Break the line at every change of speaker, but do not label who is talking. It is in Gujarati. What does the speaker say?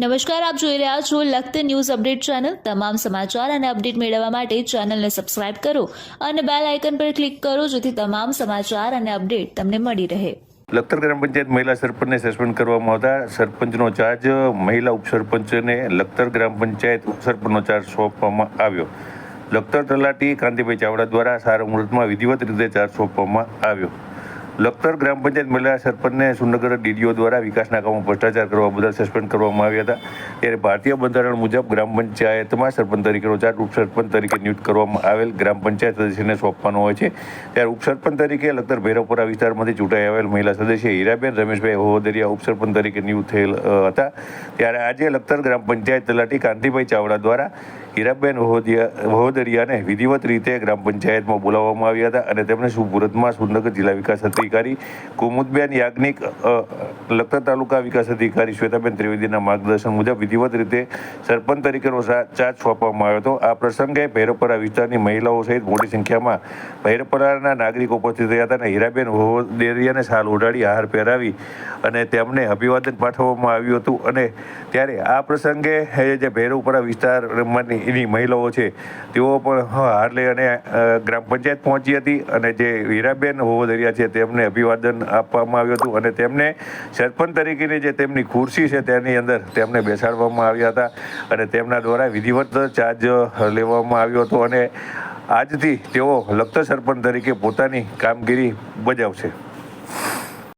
નમસ્કાર, આપ જોઈ રહ્યા છો લખત ન્યૂઝ અપડેટ ચેનલ. તમામ સમાચાર અને અપડેટ મેળવવા માટે ચેનલને સબસ્ક્રાઇબ કરો અને બેલ આઇકન પર ક્લિક કરો જેથી તમામ સમાચાર અને અપડેટ તમને મળી રહે.
લખતર ગ્રામ પંચાયત મહિલા સરપંચને સસ્પેન્ડ કરવામાં આવતા સરપંચનો ચાર્જ મહિલા ઉપસરપંચને લખતર ગ્રામ પંચાયત ઉપસરપંચનો ચાર્જ સોંપવામાં આવ્યો. લખતર તલાટી કાંતિભાઈ ચાવડા દ્વારા સારા મુહૂર્તમાં વિધિવત રીતે ચાર્જ સોંપવામાં આવ્યો. લખતર ગ્રામ પંચાયત મહિલા સરપંચને સુરનગર ડીડીઓ દ્વારા વિકાસના કામો ભ્રષ્ટાચાર કરવા બદલ સસ્પેન્ડ કરવામાં આવ્યા હતા. ત્યારે ભારતીય બંધારણ મુજબ ગ્રામ પંચાયતમાં સરપંચ તરીકેનો ચાર્જ ઉપસરપંચ તરીકે નિયુક્ત કરવામાં આવેલ ગ્રામ પંચાયત સદસ્યને સોંપવાનો હોય છે. ત્યારે ઉપસરપંચ તરીકે લખતર ભૈરવપુરા વિસ્તારમાંથી ચૂંટાઈ આવેલ મહિલા સદસ્ય હીરાબેન રમેશભાઈ હોદરિયા ઉપસરપંચ તરીકે નિયુક્ત થયેલ હતા. ત્યારે આજે લખતર ગ્રામ પંચાયત તલાટી કાંતિભાઈ ચાવડા દ્વારા હીરાબેન વહોદરિયાને વિધિવત રીતે ગ્રામ પંચાયતમાં બોલાવવામાં આવ્યા હતા અને તેમને સુરતમાં સુરનગર જિલ્લા વિકાસ અધિકારી કુમુદબેન યાજ્ઞિક લખતર તાલુકા વિકાસ અધિકારી શ્વેતાબેન ત્રિવેદીના માર્ગદર્શન મુજબ વિધિવત રીતે સરપંચ તરીકેનો ચાર્જ સોંપવામાં આવ્યો હતો. આ પ્રસંગે ભૈરવપરા વિસ્તારની મહિલાઓ સહિત મોટી સંખ્યામાં ભૈરવપરાના નાગરિકો ઉપસ્થિત રહ્યા હતા અને હીરાબેન હોદેરિયાને સાલ ઓઢાડી હાર પહેરાવી અને તેમને અભિવાદન પાઠવવામાં આવ્યું હતું. અને ત્યારે આ પ્રસંગે જે ભૈરવપરા વિસ્તારમાંની એની મહિલાઓ છે, તેઓ પણ હાર લઈ અને ગ્રામ પંચાયત પહોંચી હતી અને જે હીરાબેન હોવદરિયા છે તેમને અભિવાદન આપવામાં આવ્યું હતું અને તેમને સરપંચ તરીકેની જે તેમની ખુરશી છે તેની અંદર તેમને બેસાડવામાં આવ્યા હતા અને તેમના દ્વારા વિધિવત ચાર્જ લેવામાં આવ્યો હતો અને આજથી તેઓ લખત સરપંચ તરીકે પોતાની કામગીરી બજાવશે.